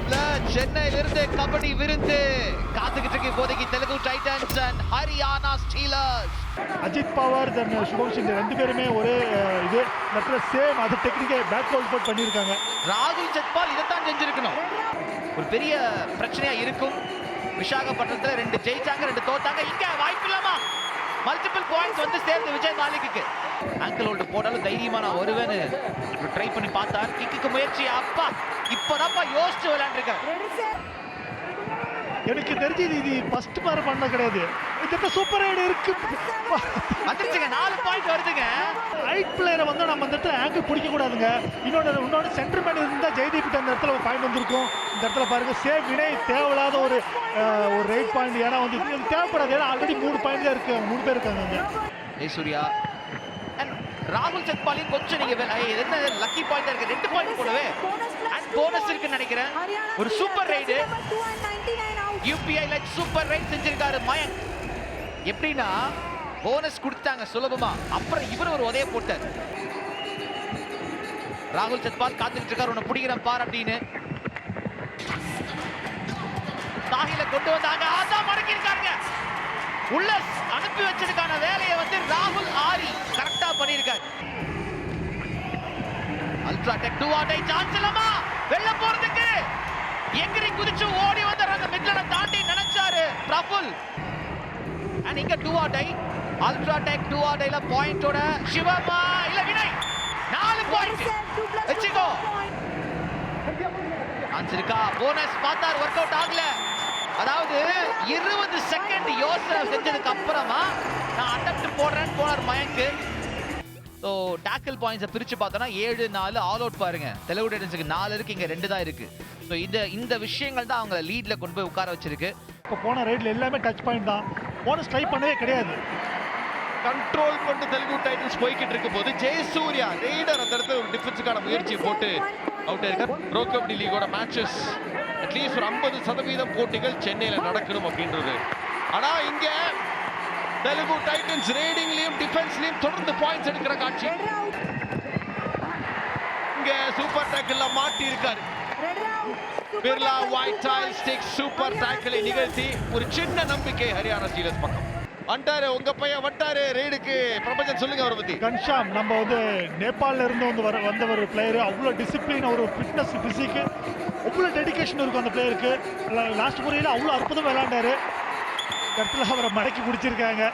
மாப்ள சென்னையில இருந்து கபடி விருந்து. காத்துக்கிட்டு இருக்கு இப்போதைக்கு Telugu Titans and Haryana Steelers Ajit Pawar then சுபம்ஷ் இந்த ரெண்டு பேருமே ஒரே இது. இடத்துல சேம் அது டெக்னிக்கை பேக் அவுட் போட் பண்ணியிருக்காங்க. ராகுல் சத்பால் இதைத்தான் செஞ்சிருக்கணும் ஒரு பெரிய பிரச்சனையா இருக்கும். விசாகப்பட்டினத்துல ரெண்டு ஜெயிச்சாங்க ரெண்டு தோத்தாங்க. இங்க வாய்ப்பு இல்லாமா மல்டிபிள் பாயிண்ட்ஸ் வந்து சேர்ந்து விஜய் மாலிக்கு ஆங்கிள் ஹோல்டு போட்டாலும் தைரியமா நான் வருவேன்னு ட்ரை பண்ணி பார்த்தார். கிக்குக்கு முயற்சி. அப்பா இப்பதான்ப்பா யோசிச்சு விளையாண்டுருக்காரு. எனக்கு தெரிஞ்சு இது ஃபர்ஸ்ட் பார் பண்ண கிடையாது. இந்த சூப்பர் ரைடு இருக்கு. வந்துருச்சுங்க. நாலு பாயிண்ட் வருதுங்க. ரைட் பிளேயரை வந்து நம்ம இந்த இடத்துல ஆங்கிள் பிடிக்க கூடாதுங்க இன்னொன்று இன்னொன்று சென்டர் மேன் இருந்தால் ஜெய்தீப் அந்த இடத்துல ஒரு பாயிண்ட் வந்திருக்கும். இந்த இடத்துல பாருங்க சேம் வினை தேவையில்லாத ஒரு ஒரு ரைட் பாயிண்ட் ஏன்னா வந்து தேவைப்படாது. ஏன்னா ஆல்ரெடி மூணு பாயிண்ட் தான் இருக்கு. மூணு பேர் இருக்காங்க அங்க. ராகுல் சத்பாலையும் கொஞ்சம் நீங்க என்ன லக்கி பாயிண்ட் இருக்கு? ரெண்டு பாயிண்ட் போலவே அண்ட் போனஸ் இருக்குன்னு நினைக்கிறேன். ஒரு super raid UPI like super raid செஞ்சிருக்காரு மயங்க் எப்படின்னா போனஸ் கொடுத்தாங்க சுலபமா. அப்புறம் இவர் ஒரு உதய போட்டார். ராகுல் சத்பால் காத்துக்கிட்டு இருக்காரு. உன்னை பிடிக்கிறேன் பார் அப்படின்னு. தாகில கொண்டு வந்தாங்க. அதான் மடக்கி இருக்காருங்க உள்ள அனுப்பி வச்சதுக்கான வேலையை வந்து ராகுல் ஆரி. அல்ட்ரா டெக் டூ ஆட்டை சான்ஸ் இல்லமா வெளில போறதுக்கு. எங்கிரி குதிச்சு ஓடி வந்தார். அந்த மிட்லனை தாண்டி நினைச்சாரு பிரபுல் அண்ட் இங்க do or die ultra tech do ஆட்டைல பாயிண்டோட சிவமா இல்ல வினய். நாலு பாயிண்ட் வச்சுக்கோ. சான்ஸ் இருக்கா போனஸ் பார்த்தார். ஒர்க் அவுட் ஆகல. அதாவது இருபது செகண்ட் யோசனை செஞ்சதுக்கு அப்புறமா நான் அட்டம்ப்ட் போடுறேன்னு போனார் மயங்கு. ஸோ டேக்கிள் பாயிண்ட்ஸை பிரித்து பார்த்தோன்னா ஏழு நாலு ஆல் அவுட் பாருங்க. தெலுங்கு டைட்டன்ஸுக்கு நாலு இருக்கு இங்கே ரெண்டு தான் இருக்கு. ஸோ இந்த இந்த விஷயங்கள் தான் அவங்கள லீட்ல கொண்டு போய் உட்கார வச்சிருக்கு. இப்போ போன ரைட்ல எல்லாமே டச் பாயிண்ட் தான். போனஸ் ட்ரை பண்ணவே கிடையாது. கண்ட்ரோல் கொண்டு தெலுங்கு டைட்டன்ஸ் போய்கிட்டு இருக்கும் போது ஜெயசூர்யா ரெய்டர் அந்த இடத்துல ஒரு டிஃபென்ஸுக்கான முயற்சி போட்டு அவுட் ஆயிருக்கார். ப்ரோ கபடி லீகோட மேட்சஸ் அட்லீஸ்ட் ஒரு ஐம்பது சதவீதம் போட்டிகள் சென்னையில் நடக்கணும் அப்படின்றது. ஆனா இங்க தெலுங்கு டைட்டன்ஸ் ரேடிங்லயும் டிஃபென்ஸ்லயும் தொடர்ந்து பாயிண்ட்ஸ் எடுக்கிற காட்சி. இங்க சூப்பர் டேக்கிள்ல மாட்டி இருக்காரு. பிர்லா ஒயிட் டைல் ஸ்டிக் சூப்பர் டேக்கிளை நிகழ்த்தி ஒரு சின்ன நம்பிக்கை ஹரியானா ஸ்டீலர்ஸ் பக்கம். வந்துட்டாரு உங்க பையன் வந்துட்டாரு ரெய்டுக்கு பிரபஞ்சன் சொல்லுங்க அவரை பத்தி. கன்ஷாம் நம்ம வந்து நேபாளில் இருந்து வந்து வர வந்த ஒரு பிளேயர் அவ்வளோ டிசிப்ளின் ஒரு ஃபிட்னஸ் ஃபிசிக்கு அவ்வளோ டெடிகேஷன் இருக்கும் அந்த பிளேயருக்கு லாஸ்ட் முறையில் அவ்வளோ அற்புதம் விளையாண்டாரு. இந்த அவரை மடக்கி பிடிச்சிருக்காங்க.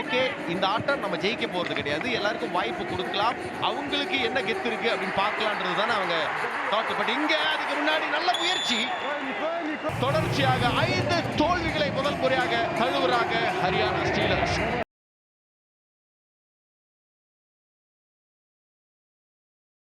ஓகே இந்த ஆட்டம் நம்ம ஜெயிக்க போறது கிடையாது. எல்லாருக்கும் வாய்ப்பு கொடுக்கலாம். அவங்களுக்கு என்ன கெத்து இருக்கு அப்படின்னு பார்க்கலான்றது தானே அவங்க தாட் பட் இங்க அதுக்கு முன்னாடி நல்ல முயற்சி. தொடர்ச்சியாக ஐந்து தோல்விகளை முதல் முறையாக தழுவுறாங்க ஹரியானா ஸ்டீலர்ஸ்.